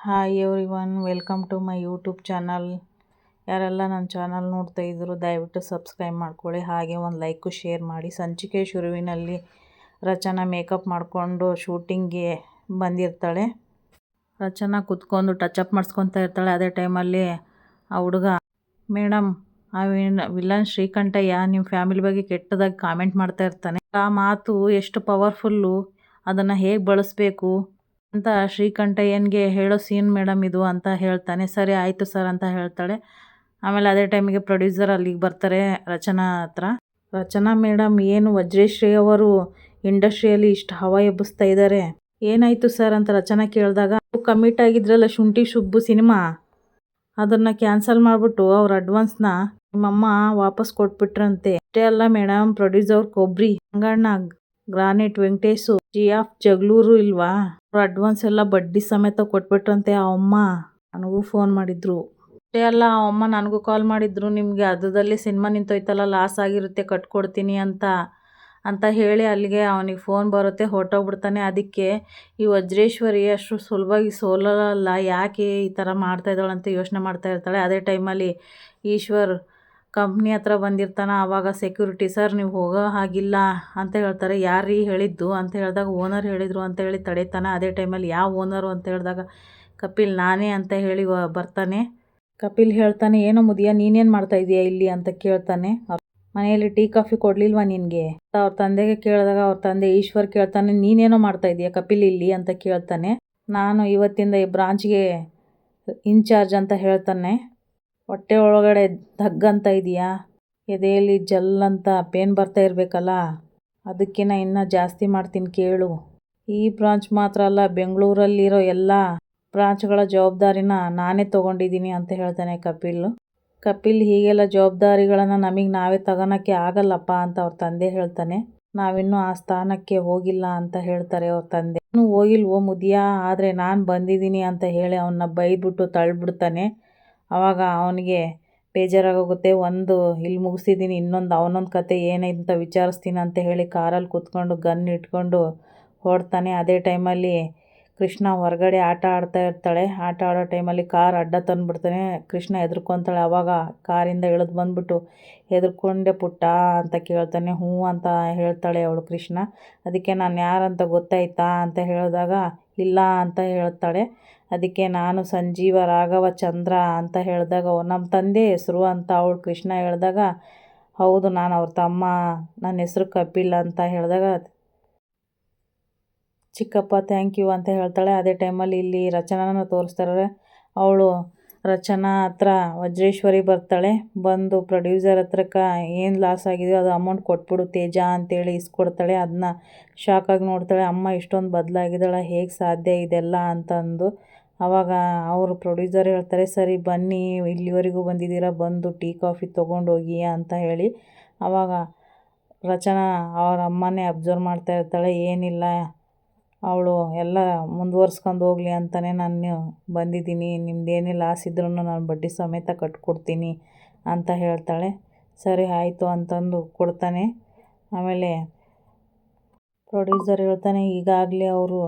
Hi everyone welcome to my YouTube channel ಯಾರೆಲ್ಲ ನನ್ನ channel ನೋಡ್ತಾ ಇದ್ದರು ದಯವಿಟ್ಟು ಸಬ್ಸ್ಕ್ರೈಬ್ ಮಾಡ್ಕೊಳ್ಳಿ. ಹಾಗೆ ಒಂದು ಲೈಕು ಶೇರ್ ಮಾಡಿ. ಸಂಚಿಕೆ ಶುರುವಿನಲ್ಲಿ ರಚನಾ ಮೇಕಪ್ ಮಾಡಿಕೊಂಡು ಶೂಟಿಂಗ್ಗೆ ಬಂದಿರ್ತಾಳೆ. ರಚನಾ ಕುತ್ಕೊಂಡು ಟಚಪ್ ಮಾಡಿಸ್ಕೊತಾ ಇರ್ತಾಳೆ. ಅದೇ ಟೈಮಲ್ಲಿ ಆ ಹುಡುಗ ಮೇಡಮ್ ಆ ವಿಲನ್ ಶ್ರೀಕಂಠಯ್ಯ ನಿಮ್ಮ ಫ್ಯಾಮಿಲಿ ಬಗ್ಗೆ ಕೆಟ್ಟದಾಗಿ ಕಾಮೆಂಟ್ ಮಾಡ್ತಾ ಇರ್ತಾನೆ. ಆ ಮಾತು ಎಷ್ಟು ಪವರ್ಫುಲ್ಲು ಅದನ್ನು ಹೇಗೆ ಬಳಸಬೇಕು? ಅಂತ ಶ್ರೀಕಂಠಯ್ಯನಿಗೆ ಹೇಳೋ ಸೀನ್ ಮೇಡಮ್ ಇದು ಅಂತ ಹೇಳ್ತಾನೆ. ಸರಿ, ಆಯಿತು ಸರ್ ಅಂತ ಹೇಳ್ತಾಳೆ. ಆಮೇಲೆ ಅದೇ ಟೈಮಿಗೆ ಪ್ರೊಡ್ಯೂಸರ್ ಅಲ್ಲಿಗೆ ಬರ್ತಾರೆ ರಚನಾ ಹತ್ರ. ರಚನಾ ಮೇಡಮ್ ಏನು ವಜ್ರೇಶ್ರೀ ಅವರು ಇಂಡಸ್ಟ್ರಿಯಲ್ಲಿ ಇಷ್ಟು ಹವಾ ಎಬ್ಬಿಸ್ತಾ ಇದ್ದಾರೆ ಏನಾಯಿತು ಸರ್ ಅಂತ ರಚನಾ ಕೇಳಿದಾಗ ಕಮಿಟ್ ಆಗಿದ್ರಲ್ಲ ಶುಂಠಿ ಶುಬ್ಬು ಸಿನಿಮಾ ಅದನ್ನು ಕ್ಯಾನ್ಸಲ್ ಮಾಡಿಬಿಟ್ಟು ಅವ್ರ ಅಡ್ವಾನ್ಸ್ನ ನಿಮ್ಮಮ್ಮ ವಾಪಸ್ ಕೊಟ್ಬಿಟ್ರಂತೆ. ಅಷ್ಟೇ ಅಲ್ಲ madam producer Kobri Hanganna granite, Venkatesh ji of Jagaluru ಇಲ್ವಾ? ಅವ್ರು ಅಡ್ವಾನ್ಸ್ ಎಲ್ಲ ಬಡ್ಡಿ ಸಮೇತ ಕೊಟ್ಬಿಟ್ರಂತೆ ಆ ಅಮ್ಮ. ನನಗೂ ಫೋನ್ ಮಾಡಿದ್ರು. ಅಷ್ಟೇ ಅಲ್ಲ, ಆ ಅಮ್ಮ ನನಗೂ ಕಾಲ್ ಮಾಡಿದ್ರು, ನಿಮಗೆ ಅದರಲ್ಲಿ ಸಿನಿಮಾ ನಿಂತೋಯ್ತಲ್ಲ ಲಾಸ್ ಆಗಿರುತ್ತೆ, ಕಟ್ಕೊಡ್ತೀನಿ ಅಂತ. ಅಂತ ಹೇಳಿ ಅಲ್ಲಿಗೆ ಅವನಿಗೆ ಫೋನ್ ಬರುತ್ತೆ, ಹೊರಟೋಗ್ಬಿಡ್ತಾನೆ. ಅದಕ್ಕೆ ಈ ವಜ್ರೇಶ್ವರಿ ಅಷ್ಟು ಸುಲಭವಾಗಿ ಸೋಲಲ್ಲ, ಯಾಕೆ ಈ ಥರ ಮಾಡ್ತಾ ಇದ್ದಾಳೆ ಅಂತ ಯೋಚನೆ ಮಾಡ್ತಾ ಇರ್ತಾಳೆ. ಅದೇ ಟೈಮಲ್ಲಿ ಈಶ್ವರ್ ಕಂಪ್ನಿ ಹತ್ರ ಬಂದಿರ್ತಾನೆ ಆವಾಗ ಸೆಕ್ಯೂರಿಟಿ ಸರ್, ನೀವು ಹೋಗೋ ಹಾಗಿಲ್ಲ ಅಂತ ಹೇಳ್ತಾರೆ. ಯಾರೀ ಹೇಳಿದ್ದು ಅಂತ ಹೇಳಿದಾಗ ಓನರ್ ಹೇಳಿದರು ಅಂತ ಹೇಳಿ ತಡೀತಾನೆ. ಅದೇ ಟೈಮಲ್ಲಿ ಯಾವ ಓನರು ಅಂತ ಹೇಳಿದಾಗ, ಕಪಿಲ್, ನಾನೇ ಅಂತ ಹೇಳಿ ಬರ್ತಾನೆ. ಕಪಿಲ್ ಹೇಳ್ತಾನೆ, ಏನೋ ಮುದಿಯ, ನೀನೇನು ಮಾಡ್ತಾ ಇದೀಯಾ ಇಲ್ಲಿ? ಅಂತ ಕೇಳ್ತಾನೆ. ಮನೆಯಲ್ಲಿ ಟೀ, ಕಾಫಿ ಕೊಡಲಿಲ್ವಾ ನಿನಗೆ? ಅವ್ರ ತಂದೆಗೆ ಕೇಳಿದಾಗ ಅವ್ರ ತಂದೆ ಈಶ್ವರ್ ಕೇಳ್ತಾನೆ, ನೀನೇನೋ ಮಾಡ್ತಾ ಇದೀಯಾ ಕಪಿಲ್ ಇಲ್ಲಿ? ಅಂತ ಕೇಳ್ತಾನೆ. ನಾನು ಇವತ್ತಿಂದ ಈ ಬ್ರಾಂಚ್ಗೆ ಇನ್ಚಾರ್ಜ್ ಅಂತ ಹೇಳ್ತಾನೆ. ಹೊಟ್ಟೆ ಒಳಗಡೆ ಅಂತ ಇದೆಯಾ? ಎದೆಯಲ್ಲಿ ಜಲ್ ಅಂತ ಪೇನ್ ಬರ್ತಾ ಇರಬೇಕಲ್ಲ? ಅದಕ್ಕಿಂತ ಇನ್ನೂ ಜಾಸ್ತಿ ಮಾಡ್ತೀನಿ ಕೇಳು. ಈ ಬ್ರಾಂಚ್ ಮಾತ್ರ ಅಲ್ಲ, ಬೆಂಗಳೂರಲ್ಲಿರೋ ಎಲ್ಲ ಬ್ರಾಂಚ್ಗಳ ಜವಾಬ್ದಾರಿನ ನಾನೇ ತೊಗೊಂಡಿದ್ದೀನಿ ಅಂತ ಹೇಳ್ತಾನೆ ಕಪಿಲ್. ಕಪಿಲ್ ಹೀಗೆಲ್ಲ ಜವಾಬ್ದಾರಿಗಳನ್ನು ನಮಗೆ ನಾವೇ ತಗೋಳಕ್ಕೆ ಆಗಲ್ಲಪ್ಪ ಅಂತ ಅವ್ರ ತಂದೆ ಹೇಳ್ತಾನೆ. ನಾವಿನ್ನೂ ಆ ಸ್ಥಾನಕ್ಕೆ ಹೋಗಿಲ್ಲ ಅಂತ ಹೇಳ್ತಾರೆ ಅವ್ರ ತಂದೆ. ಇನ್ನೂ ಹೋಗಿಲ್ವೋ ಮುದಿಯಾ? ಆದರೆ ನಾನು ಬಂದಿದ್ದೀನಿ ಅಂತ ಹೇಳಿ ಅವನ್ನ ಬೈದ್ಬಿಟ್ಟು ತಳ್ಳಿಬಿಡ್ತಾನೆ ಆವಾಗ ಅವನಿಗೆ ಬೇಜಾರಾಗೋಗುತ್ತೆ, ಒಂದು, ಇಲ್ಲಿ ಮುಗಿಸಿದ್ದೀನಿ ಇನ್ನೊಂದು, ಅವನೊಂದು ಕತೆ ಏನಂತ ವಿಚಾರಿಸ್ತೀನಿ ಅಂತ ಹೇಳಿ ಕಾರಲ್ಲಿ ಕೂತ್ಕೊಂಡು ಗನ್ ಇಟ್ಕೊಂಡು ಹೊರಡ್ತಾನೆ. ಅದೇ ಟೈಮಲ್ಲಿ ಕೃಷ್ಣ ಹೊರಗಡೆ ಆಟ ಆಡ್ತಾ ಇರ್ತಾಳೆ. ಆಟ ಆಡೋ ಟೈಮಲ್ಲಿ ಕಾರ್ ಅಡ್ಡ ತಂದುಬಿಡ್ತಾನೆ. ಕೃಷ್ಣ ಹೆದ್ರ್ಕೊತಾಳೆ. ಆವಾಗ ಕಾರಿಂದ ಇಳಿದು ಬಂದುಬಿಟ್ಟು ಹೆದ್ರ್ಕೊಂಡೆ ಪುಟ್ಟ ಅಂತ ಕೇಳ್ತಾನೆ. ಹ್ಞೂ ಅಂತ ಹೇಳ್ತಾಳೆ ಅವಳು ಕೃಷ್ಣ. ಅದಕ್ಕೆ ನಾನು ಯಾರಂತ ಗೊತ್ತಾಯ್ತಾ ಅಂತ ಹೇಳಿದಾಗ ಇಲ್ಲ ಅಂತ ಹೇಳ್ತಾಳೆ. ಅದಕ್ಕೆ ನಾನು ಸಂಜೀವ, ರಾಘವ, ಚಂದ್ರ ಅಂತ ಹೇಳಿದಾಗ ನಮ್ಮ ತಂದೆ ಹೆಸರು ಅಂತ ಅವಳು ಕೃಷ್ಣ ಹೇಳಿದಾಗ, ಹೌದು, ನಾನು ಅವ್ರ ತಮ್ಮ, ನನ್ನ ಹೆಸರು ಕಪಿಲ್ ಅಂತ ಹೇಳಿದಾಗ ಚಿಕ್ಕಪ್ಪ ಥ್ಯಾಂಕ್ ಯು ಅಂತ ಹೇಳ್ತಾಳೆ. ಅದೇ ಟೈಮಲ್ಲಿ ಇಲ್ಲಿ ರಚನಾನ ತೋರಿಸ್ತಾರೆ ಅವಳು ರಚನಾ ಹತ್ರ ವಜ್ರೇಶ್ವರಿ ಬರ್ತಾಳೆ. ಬಂದು ಪ್ರೊಡ್ಯೂಸರ್ ಹತ್ರಕ್ಕ ಏನು ಲಾಸ್ ಆಗಿದೆಯೋ ಅದು ಅಮೌಂಟ್ ಕೊಟ್ಬಿಡು, ತೇಜ ಅಂತೇಳಿ ಇಸ್ಕೊಡ್ತಾಳೆ. ಅದನ್ನ ಶಾಕಾಗಿ ನೋಡ್ತಾಳೆ. ಅಮ್ಮ ಇಷ್ಟೊಂದು ಬದಲಾಗಿದ್ದಾಳೆ, ಹೇಗೆ ಸಾಧ್ಯ ಇದೆಲ್ಲ ಅಂತಂದು. ಆವಾಗ ಅವರು ಪ್ರೊಡ್ಯೂಸರ್ ಹೇಳ್ತಾರೆ, ಸರಿ ಬನ್ನಿ, ಇಲ್ಲಿವರೆಗೂ ಬಂದಿದ್ದೀರಾ, ಬಂದು ಟೀ, ಕಾಫಿ ತೊಗೊಂಡೋಗಿ ಅಂತ ಹೇಳಿ. ಆವಾಗ ರಚನಾ ಅವ್ರ ಅಮ್ಮನೇ ಅಬ್ಸರ್ವ್ ಮಾಡ್ತಾ ಇರ್ತಾಳೆ, ಏನಿಲ್ಲ ಅವಳು ಎಲ್ಲ ಮುಂದುವರ್ಸ್ಕೊಂಡು ಹೋಗಲಿ ಅಂತಲೇ ನಾನು ಬಂದಿದ್ದೀನಿ ನಿಮ್ಮದೇನೇ ಲಾಸ್ ಇದ್ರೂ ನಾನು ಬಡ್ಡಿ ಸಮೇತ ಕಟ್ಕೊಡ್ತೀನಿ ಅಂತ ಹೇಳ್ತಾಳೆ. ಸರಿ, ಆಯಿತು ಅಂತಂದು ಕೊಡ್ತಾನೆ. ಆಮೇಲೆ ಪ್ರೊಡ್ಯೂಸರ್ ಹೇಳ್ತಾನೆ, ಈಗಾಗಲೇ ಅವರು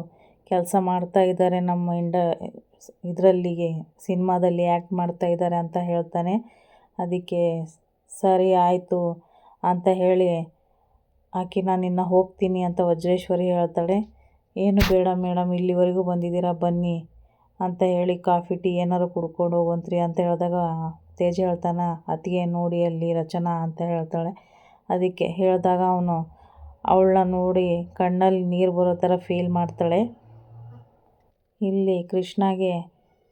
ಕೆಲಸ ಮಾಡ್ತಾ ಇದ್ದಾರೆ, ನಮ್ಮ ಇಂಡ ಇದರಲ್ಲಿಗೆ, ಸಿನಿಮಾದಲ್ಲಿ ಆ್ಯಕ್ಟ್ ಮಾಡ್ತಾ ಇದ್ದಾರೆ ಅಂತ ಹೇಳ್ತಾನೆ. ಅದಕ್ಕೆ ಸರಿ, ಆಯಿತು ಅಂತ ಹೇಳಿ ಆಕೆ ನಾನು ಇನ್ನು ಹೋಗ್ತೀನಿ ಅಂತ ವಜ್ರೇಶ್ವರಿ ಹೇಳ್ತಾಳೆ. ಏನು ಬೇಡ ಮೇಡಮ್ ಇಲ್ಲಿವರೆಗೂ ಬಂದಿದ್ದೀರಾ? ಬನ್ನಿ ಅಂತ ಹೇಳಿ ಕಾಫಿ, ಟೀ ಏನಾರು ಕುಡ್ಕೊಂಡು ಹೋಗಂತ್ರಿ ಅಂತ ಹೇಳಿದಾಗ ತೇಜ ಹೇಳ್ತಾನೆ, ಅತ್ತಿಗೆ ನೋಡಿ ಅಲ್ಲಿ ರಚನಾ ಅಂತ ಹೇಳ್ತಾಳೆ. ಅದಕ್ಕೆ ಹೇಳಿದಾಗ ಅವನು ಅವಳನ್ನ ನೋಡಿ ಕಣ್ಣಲ್ಲಿ ನೀರು ಬರೋ ಥರ ಫೀಲ್ ಮಾಡ್ತಾಳೆ. ಇಲ್ಲಿ ಕೃಷ್ಣಗೆ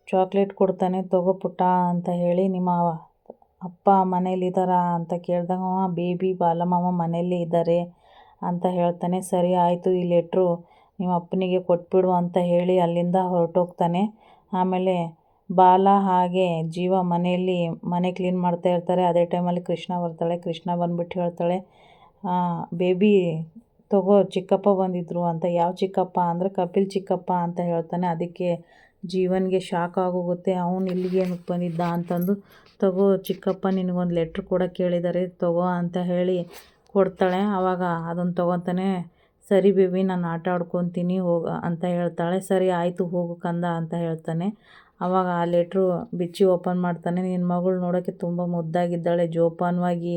ಚಾಕ್ಲೇಟ್ ಕೊಡ್ತಾನೆ, ತಗೋ ಪುಟ್ಟ ಅಂತ ಹೇಳಿ ನಿಮ್ಮ ಅಪ್ಪ ಮನೇಲಿದ್ದಾರಾ ಅಂತ ಕೇಳಿದಾಗ ಬೇಬಿ ಬಾಲಮಾಮ ಮನೇಲಿ ಇದ್ದಾರೆ ಅಂತ ಹೇಳ್ತಾನೆ. ಸರಿ, ಆಯಿತು ಈ ಲೆಟ್ರು ನಿಮ್ಮ ಅಪ್ಪನಿಗೆ ಕೊಟ್ಬಿಡು ಅಂತ ಹೇಳಿ ಅಲ್ಲಿಂದ ಹೊರಟೋಗ್ತಾನೆ. ಆಮೇಲೆ ಬಾಲ ಹಾಗೆ ಜೀವ ಮನೆಯಲ್ಲಿ ಮನೆ ಕ್ಲೀನ್ ಮಾಡ್ತಾ ಇರ್ತಾರೆ. ಅದೇ ಟೈಮಲ್ಲಿ ಕೃಷ್ಣ ಬರ್ತಾಳೆ. ಕೃಷ್ಣ ಬಂದ್ಬಿಟ್ಟು ಹೇಳ್ತಾಳೆ ಬೇಬಿ ತಗೋ, ಚಿಕ್ಕಪ್ಪ ಬಂದಿದ್ದರು ಅಂತ. ಯಾವ ಚಿಕ್ಕಪ್ಪ ಅಂದರೆ ಕಪಿಲ್ ಚಿಕ್ಕಪ್ಪ ಅಂತ ಹೇಳ್ತಾನೆ. ಅದಕ್ಕೆ ಜೀವನ್ಗೆ ಶಾಕ್ ಆಗೋಗುತ್ತೆ. ಅವನು ಇಲ್ಲಿಗೆ ಏನಕ್ಕೆ ಬಂದಿದ್ದ ಅಂತಂದು ತಗೋ, ಚಿಕ್ಕಪ್ಪ ನಿನಗೊಂದು ಲೆಟ್ರ್ ಕೂಡ ಕೇಳಿದ್ದಾರೆ ತಗೋ ಅಂತ ಹೇಳಿ ಕೊಡ್ತಾಳೆ. ಆವಾಗ ಅದನ್ನು ತೊಗೊತಾನೆ ಸರಿ ಬೇಬಿ, ನಾನು ಆಟ ಆಡ್ಕೊತೀನಿ, ಹೋಗ ಅಂತ ಹೇಳ್ತಾಳೆ. ಸರಿ, ಆಯಿತು, ಹೋಗು, ಕಂದ ಅಂತ ಹೇಳ್ತಾನೆ. ಆವಾಗ ಆ ಲೆಟ್ರು ಬಿಚ್ಚಿ ಓಪನ್ ಮಾಡ್ತಾನೆ. ನಿನ್ನ ಮಗಳು ನೋಡೋಕ್ಕೆ ತುಂಬ ಮುದ್ದಾಗಿದ್ದಾಳೆ. ಜೋಪಾನವಾಗಿ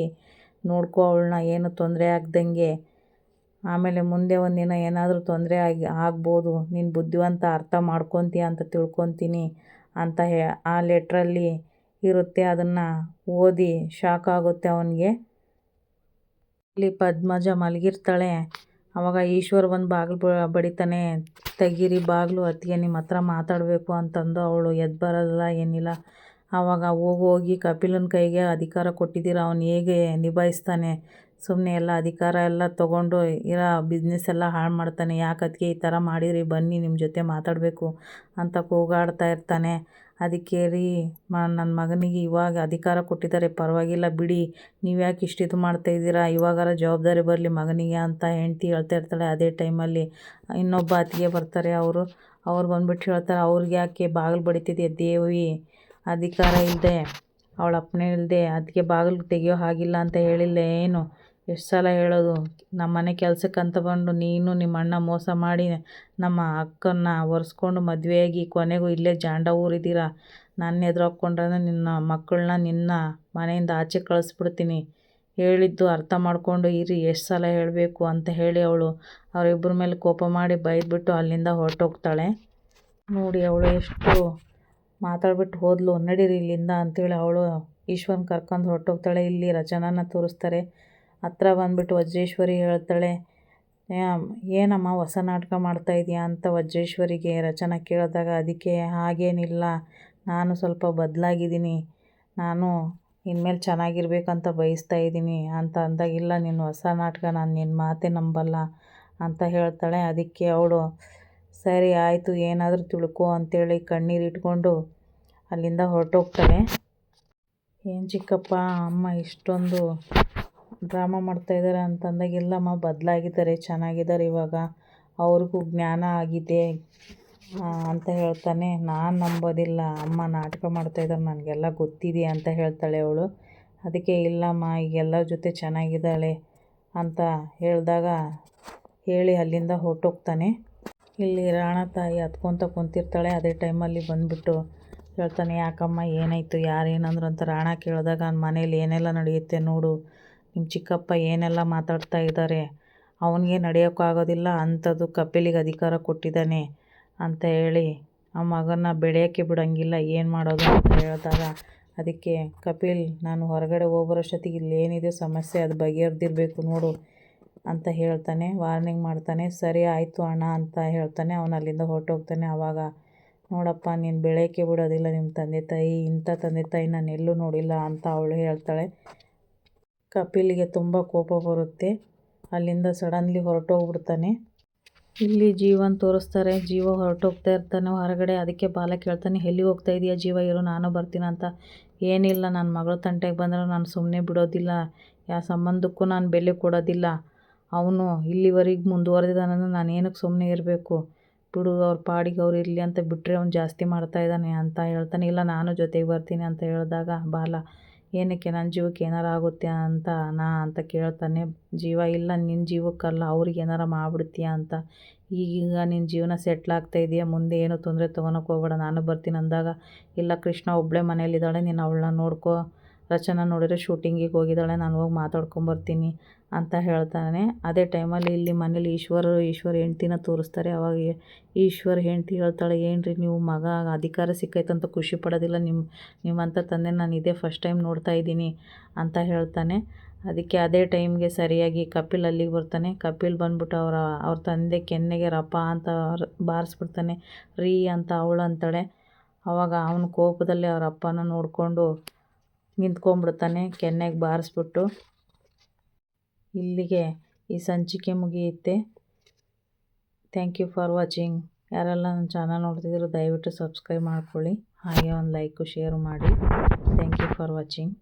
ನೋಡ್ಕೊ ಅವಳನ್ನ, ಏನು ತೊಂದರೆ ಆಗ್ದಂಗೆ. ಆಮೇಲೆ ಮುಂದೆ ಒಂದಿನ ಏನಾದರೂ ತೊಂದರೆ ಆಗಿ, ಆಗ್ಬೋದು. ನೀನು ಬುದ್ಧಿವಂತ ಅರ್ಥ ಮಾಡ್ಕೊತೀಯ ಅಂತ ತಿಳ್ಕೊತೀನಿ ಅಂತ ಹೇ, ಆ ಲೆಟ್ರಲ್ಲಿ ಇರುತ್ತೆ. ಅದನ್ನು ಓದಿ ಶಾಕ್ ಆಗುತ್ತೆ ಅವನಿಗೆ. ಇಲ್ಲಿ ಪದ್ಮಜ ಮಲಗಿರ್ತಾಳೆ. ಅವಾಗ ಈಶ್ವರ್ ಬಂದು ಬಾಗಿಲು ಬಡಿತಾನೆ, ತೆಗೀರಿ ಬಾಗಿಲು, ಅತ್ತಿಗೆ ನಿಮ್ಮ ಹತ್ರ ಮಾತಾಡಬೇಕು ಅಂತಂದು ಅವಳು ಎದ್ದು ಬರೋಲ್ಲ, ಏನಿಲ್ಲ. ಆವಾಗ ಹೋಗಿ ಹೋಗಿ ಕಪಿಲನ ಕೈಗೆ ಅಧಿಕಾರ ಕೊಟ್ಟಿದ್ದೀರ, ಅವನು ಹೇಗೆ ನಿಭಾಯಿಸ್ತಾನೆ? ಸುಮ್ಮನೆ ಎಲ್ಲ ಅಧಿಕಾರ ಎಲ್ಲ ತೊಗೊಂಡು ಇರೋ ಬಿಸ್ನೆಸ್ ಎಲ್ಲ ಹಾಳು ಮಾಡ್ತಾನೆ. ಯಾಕೆ ಅದಕ್ಕೆ ಈ ಥರ ಮಾಡಿರಿ ಬನ್ನಿ ನಿಮ್ಮ ಜೊತೆ ಮಾತಾಡಬೇಕು ಅಂತ ಕೂಗಾಡ್ತಾ ಇರ್ತಾನೆ. ಅದಕ್ಕೆ ರೀ, ಮ ನನ್ನ ಮಗನಿಗೆ ಇವಾಗ ಅಧಿಕಾರ ಕೊಟ್ಟಿದ್ದಾರೆ. ಪರವಾಗಿಲ್ಲ ಬಿಡಿ. ನೀವು ಯಾಕೆ ಇಷ್ಟು ಇದು ಮಾಡ್ತಾಯಿದ್ದೀರಾ ಇವಾಗಾರ ಜವಾಬ್ದಾರಿ ಬರಲಿ ಮಗನಿಗೆ ಅಂತ ಹೆಂಡ್ತಿ ಹೇಳ್ತಾ ಇರ್ತಾಳೆ ಅದೇ ಟೈಮಲ್ಲಿ. ಇನ್ನೊಬ್ಬ ಅತ್ತಿಗೆ ಬರ್ತಾರೆ ಅವರು. ಅವ್ರು ಬಂದ್ಬಿಟ್ಟು ಹೇಳ್ತಾರೆ, ಅವ್ರಿಗೆ ಯಾಕೆ ಬಾಗಿಲು ಬಡಿತಿದೆ ದೇವಿ? ಅಧಿಕಾರ ಇಲ್ಲದೆ ಅವಳ ಅಪ್ಪನೇ ಇಲ್ಲದೆ ಅದಕ್ಕೆ ಬಾಗಿಲು ತೆಗಿಯೋ ಹಾಗಿಲ್ಲ ಅಂತ ಹೇಳಿಲ್ಲ ಏನು? ಎಷ್ಟು ಸಲ ಹೇಳೋದು ನಮ್ಮ ಮನೆ ಕೆಲಸಕ್ಕಂತ ಬಂದು ನೀನು ನಿಮ್ಮ ಅಣ್ಣ ಮೋಸ ಮಾಡಿ ನಮ್ಮ ಅಕ್ಕನ್ನ ಒರೆಸ್ಕೊಂಡು ಮದುವೆಯಾಗಿ ಕೊನೆಗೂ ಇಲ್ಲೇ ಜಾಂಡ ಊರಿದ್ದೀರ? ನನ್ನ ಎದುರು ನಿನ್ನ ಮಕ್ಕಳನ್ನ ನಿನ್ನ ಮನೆಯಿಂದ ಆಚೆ ಕಳಿಸ್ಬಿಡ್ತೀನಿ. ಹೇಳಿದ್ದು ಅರ್ಥ ಮಾಡಿಕೊಂಡು ಇರಿ, ಎಷ್ಟು ಸಲ ಹೇಳಬೇಕು ಅಂತ ಹೇಳಿ ಅವಳು. ಅವರಿಬ್ಬರ ಮೇಲೆ ಕೋಪ ಮಾಡಿ ಬೈದ್ಬಿಟ್ಟು ಅಲ್ಲಿಂದ ಹೊರಟೋಗ್ತಾಳೆ. ನೋಡಿ ಅವಳು ಎಷ್ಟು ಮಾತಾಡ್ಬಿಟ್ಟು ಹೋದ್ಲು, ನಡೀರಿ ಇಲ್ಲಿಂದ ಅಂತೇಳಿ ಅವಳು ಈಶ್ವರನ್ ಕರ್ಕೊಂಡು ಹೊರಟೋಗ್ತಾಳೆ. ಇಲ್ಲಿ ರಚನಾನ ತೋರಿಸ್ತಾರೆ. ಹತ್ರ ಬಂದ್ಬಿಟ್ಟು ವಜ್ರೇಶ್ವರಿ ಹೇಳ್ತಾಳೆ ಏನಮ್ಮ ಹೊಸ ನಾಟಕ ಮಾಡ್ತಾ ಇದೀಯಾ? ಅಂತ ವಜ್ರೇಶ್ವರಿಗೆ ರಚನಾ ಕೇಳಿದಾಗ, ಅದಕ್ಕೆ ಹಾಗೇನಿಲ್ಲ, ನಾನು ಸ್ವಲ್ಪ ಬದಲಾಗಿದ್ದೀನಿ, ನಾನು ಇನ್ಮೇಲೆ ಚೆನ್ನಾಗಿರ್ಬೇಕಂತ ಬಯಸ್ತಾ ಇದ್ದೀನಿ ಅಂತ ಅಂದಾಗ, ಇಲ್ಲ, ನಿನ್ನ ಹೊಸ ನಾಟಕ ನಾನು ನಿನ್ನ ಮಾತೇ ನಂಬಲ್ಲ ಅಂತ ಹೇಳ್ತಾಳೆ. ಅದಕ್ಕೆ ಅವಳು, ಸರಿ, ಆಯಿತು, ಏನಾದರೂ ತಿಳ್ಕೊ ಅಂಥೇಳಿ ಕಣ್ಣೀರು ಇಟ್ಕೊಂಡು ಅಲ್ಲಿಂದ ಹೊರಟೋಗ್ತಾಳೆ. ಏನು ಚಿಕ್ಕಪ್ಪ, ಅಮ್ಮ, ಇಷ್ಟೊಂದು ಡ್ರಾಮಾ ಮಾಡ್ತಾಯಿದ್ದಾರೆ ಅಂತಂದಾಗ ಇಲ್ಲಮ್ಮ ಬದಲಾಗಿದ್ದಾರೆ, ಚೆನ್ನಾಗಿದ್ದಾರೆ ಇವಾಗ. ಅವ್ರಿಗೂ ಜ್ಞಾನ ಆಗಿದೆ ಅಂತ ಹೇಳ್ತಾನೆ. ನಾನು ನಂಬೋದಿಲ್ಲ. ಅಮ್ಮ ನಾಟಕ ಮಾಡ್ತಾಯಿದ್ದಾರೆ ನನಗೆಲ್ಲ ಗೊತ್ತಿದೆ ಅಂತ ಹೇಳ್ತಾಳೆ ಅವಳು. ಅದಕ್ಕೆ, ಇಲ್ಲಮ್ಮ ಈಗ ಎಲ್ಲರ ಜೊತೆ ಚೆನ್ನಾಗಿದ್ದಾಳೆ ಅಂತ ಹೇಳಿದಾಗ ಹೇಳಿ ಅಲ್ಲಿಂದ ಹೊರಟೋಗ್ತಾನೆ. ಇಲ್ಲಿ ರಾಣ ತಾಯಿ ಹತ್ಕೊತ ಕುಂತಿರ್ತಾಳೆ. ಅದೇ ಟೈಮಲ್ಲಿ ಬಂದುಬಿಟ್ಟು ಹೇಳ್ತಾನೆ, ಯಾಕಮ್ಮ, ಏನಾಯಿತು ಯಾರೇನಂದ್ರು ಅಂತ ರಾಣ ಕೇಳಿದಾಗ ಮನೇಲಿ ಏನೆಲ್ಲ ನಡೆಯುತ್ತೆ ನೋಡು. ನಿಮ್ಮ ಚಿಕ್ಕಪ್ಪ ಏನೆಲ್ಲ ಮಾತಾಡ್ತಾ ಇದ್ದಾರೆ? ಅವನಿಗೆ ನಡೆಯೋಕ್ಕಾಗೋದಿಲ್ಲ, ಅಂಥದ್ದು ಕಪಿಲಿಗೆ ಅಧಿಕಾರ ಕೊಟ್ಟಿದ್ದಾನೆ ಅಂತ ಹೇಳಿ ಆ ಮಗನ ಬೆಳೆಯೋಕ್ಕೆ ಬಿಡೋಂಗಿಲ್ಲ. ಏನು ಮಾಡೋದು ಅಂತ ಹೇಳಿದಾಗ ಅದಕ್ಕೆ, ಕಪಿಲ್, ನಾನು ಹೊರಗಡೆ ಹೋಗೋರಷ್ಟೊತ್ತಿಗೆ ಇಲ್ಲೇನಿದೆ ಸಮಸ್ಯೆ, ಅದು ಬಗೆಹರ್ದಿರಬೇಕು ನೋಡು ಅಂತ ಹೇಳ್ತಾನೆ. ವಾರ್ನಿಂಗ್ ಮಾಡ್ತಾನೆ, ಸರಿ ಆಯಿತು ಅಣ್ಣ ಅಂತ ಹೇಳ್ತಾನೆ. ಅವನು ಅಲ್ಲಿಂದ ಹೊರಟೋಗ್ತಾನೆ. ಆವಾಗ ನೋಡಪ್ಪ, ನೀನು ಬೆಳೆಯೋಕ್ಕೆ ಬಿಡೋದಿಲ್ಲ ನಿಮ್ಮ ತಂದೆ ತಾಯಿ, ಇಂಥ ತಂದೆ ತಾಯಿ ನಾನು ಎಲ್ಲೂ ನೋಡಿಲ್ಲ ಅಂತ ಅವಳು ಹೇಳ್ತಾಳೆ. ಕಪಿಲ್ಗೆ ತುಂಬ ಕೋಪ ಬರುತ್ತೆ. ಅಲ್ಲಿಂದ ಸಡನ್ಲಿ ಹೊರಟೋಗ್ಬಿಡ್ತಾನೆ. ಇಲ್ಲಿ ಜೀವನ್ ತೋರಿಸ್ತಾರೆ. ಜೀವ ಹೊರಟೋಗ್ತಾ ಇರ್ತಾನೆ. ಹೊರಗಡೆ ಅದಕ್ಕೆ ಬಾಲ ಕೇಳ್ತಾನೆ ಎಲ್ಲಿ ಹೋಗ್ತಾ ಇದೆಯಾ ಜೀವ? ಇರು, ನಾನು ಬರ್ತೀನಿ ಅಂತ. ಏನಿಲ್ಲ ನನ್ನ ಮಗಳ ತಂಟೆಗೆ ಬಂದರೆ ನಾನು ಸುಮ್ಮನೆ ಬಿಡೋದಿಲ್ಲ. ಯಾವ ಸಂಬಂಧಕ್ಕೂ ನಾನು ಬೆಲೆ ಕೊಡೋದಿಲ್ಲ. ಅವನು ಇಲ್ಲಿವರೆಗೆ ಮುಂದುವರೆದಿದ್ದಾನಂದ್ರೆ ನಾನು ಏನಕ್ಕೆ ಸುಮ್ಮನೆ ಇರಬೇಕು? ಬಿಡು, ಅವ್ರ ಪಾಡಿಗೆ ಅವ್ರು ಇರಲಿ ಅಂತ ಬಿಟ್ಟರೆ ಅವ್ನು ಜಾಸ್ತಿ ಮಾಡ್ತಾ ಇದ್ದಾನೆ ಅಂತ ಹೇಳ್ತಾನೆ. ಇಲ್ಲ, ನಾನು ಜೊತೆಗೆ ಬರ್ತೀನಿ ಅಂತ ಹೇಳಿದಾಗ, ಬಾಲ ಏನಕ್ಕೆ ನನ್ನ ಜೀವಕ್ಕೆ ಏನಾರು ಆಗುತ್ತೆ ಅಂತ ನಾ ಅಂತ ಕೇಳ್ತಾನೆ, ಜೀವ, ಇಲ್ಲ ನಿನ್ನ ಜೀವಕ್ಕಲ್ಲ, ಅವ್ರಿಗೆ ಏನಾರು ಮಾಡ್ಬಿಡ್ತೀಯ ಅಂತ. ಈಗೀಗ ನಿನ್ನ ಜೀವನ ಸೆಟ್ಲ್ ಆಗ್ತಾ ಇದೆಯಾ? ಮುಂದೆ ಏನು ತೊಂದರೆ ತೊಗೊಳಕ್ಕೆ ಹೋಗ್ಬೇಡ. ನಾನು ಬರ್ತೀನಿ ಅಂದಾಗ, ಇಲ್ಲ, ಕೃಷ್ಣ ಒಬ್ಬಳೇ ಮನೇಲಿದ್ದಾಳೆ ನೀನು ಅವಳನ್ನ ನೋಡ್ಕೋ. ರಚನಾ ನೋಡಿದ್ರೆ ಶೂಟಿಂಗಿಗೆ ಹೋಗಿದ್ದಾಳೆ, ನಾನು ಹೋಗಿ ಮಾತಾಡ್ಕೊಂಬರ್ತೀನಿ. ಅಂತ ಹೇಳ್ತಾನೆ. ಅದೇ ಟೈಮಲ್ಲಿ ಇಲ್ಲಿ ಮನೇಲಿ ಈಶ್ವರ ಈಶ್ವರ ಹೆಂಡ್ತಿನ ತೋರಿಸ್ತಾರೆ. ಅವಾಗ ಈಶ್ವರ ಹೆಂಡ್ತಿ ಹೇಳ್ತಾಳೆ ಏನು ನೀವು ಮಗ, ಅಧಿಕಾರ ಸಿಕ್ಕೈತಂತ ಖುಷಿ ಪಡೋದಿಲ್ಲ. ನಿಮ್ಮ ನಿಮ್ಮಂಥ ತಂದೆ ನಾನು ಇದೇ ಫಸ್ಟ್ ಟೈಮ್ ನೋಡ್ತಾ ಇದ್ದೀನಿ ಅಂತ ಹೇಳ್ತಾನೆ. ಅದಕ್ಕೆ ಅದೇ ಟೈಮ್ಗೆ ಸರಿಯಾಗಿ ಕಪಿಲ್ ಅಲ್ಲಿಗೆ ಬರ್ತಾನೆ. ಕಪಿಲ್ ಬಂದ್ಬಿಟ್ಟು ಅವರ, ಅವ್ರ ತಂದೆ ಕೆನ್ನೆಗೆ ರಪ್ಪ ಅಂತ ಬಾರಿಸ್ಬಿಡ್ತಾನೆ. ರೀ ಅಂತ ಅವಳು ಅಂತಾಳೆ. ಅವಾಗ ಅವನ ಕೋಪದಲ್ಲಿ ಅವ್ರ ಅಪ್ಪನ ನೋಡಿಕೊಂಡು ನಿಂತ್ಕೊಂಡ್ಬಿಡ್ತಾನೆ, ಕೆನ್ನೆಗೆ ಬಾರಿಸ್ಬಿಟ್ಟು. ಇಲ್ಲಿಗೆ ಈ ಸಂಚಿಕೆ ಮುಗಿಯುತ್ತೆ. ಥ್ಯಾಂಕ್ ಯು ಫಾರ್ ವಾಚಿಂಗ್ ಯಾರೆಲ್ಲ ನನ್ನ ಚಾನಲ್ ನೋಡ್ತಿದ್ರು ದಯವಿಟ್ಟು ಸಬ್ಸ್ಕ್ರೈಬ್ ಮಾಡ್ಕೊಳ್ಳಿ. ಹಾಗೆ ಒಂದು ಲೈಕು ಶೇರ್ ಮಾಡಿ. Thank you for watching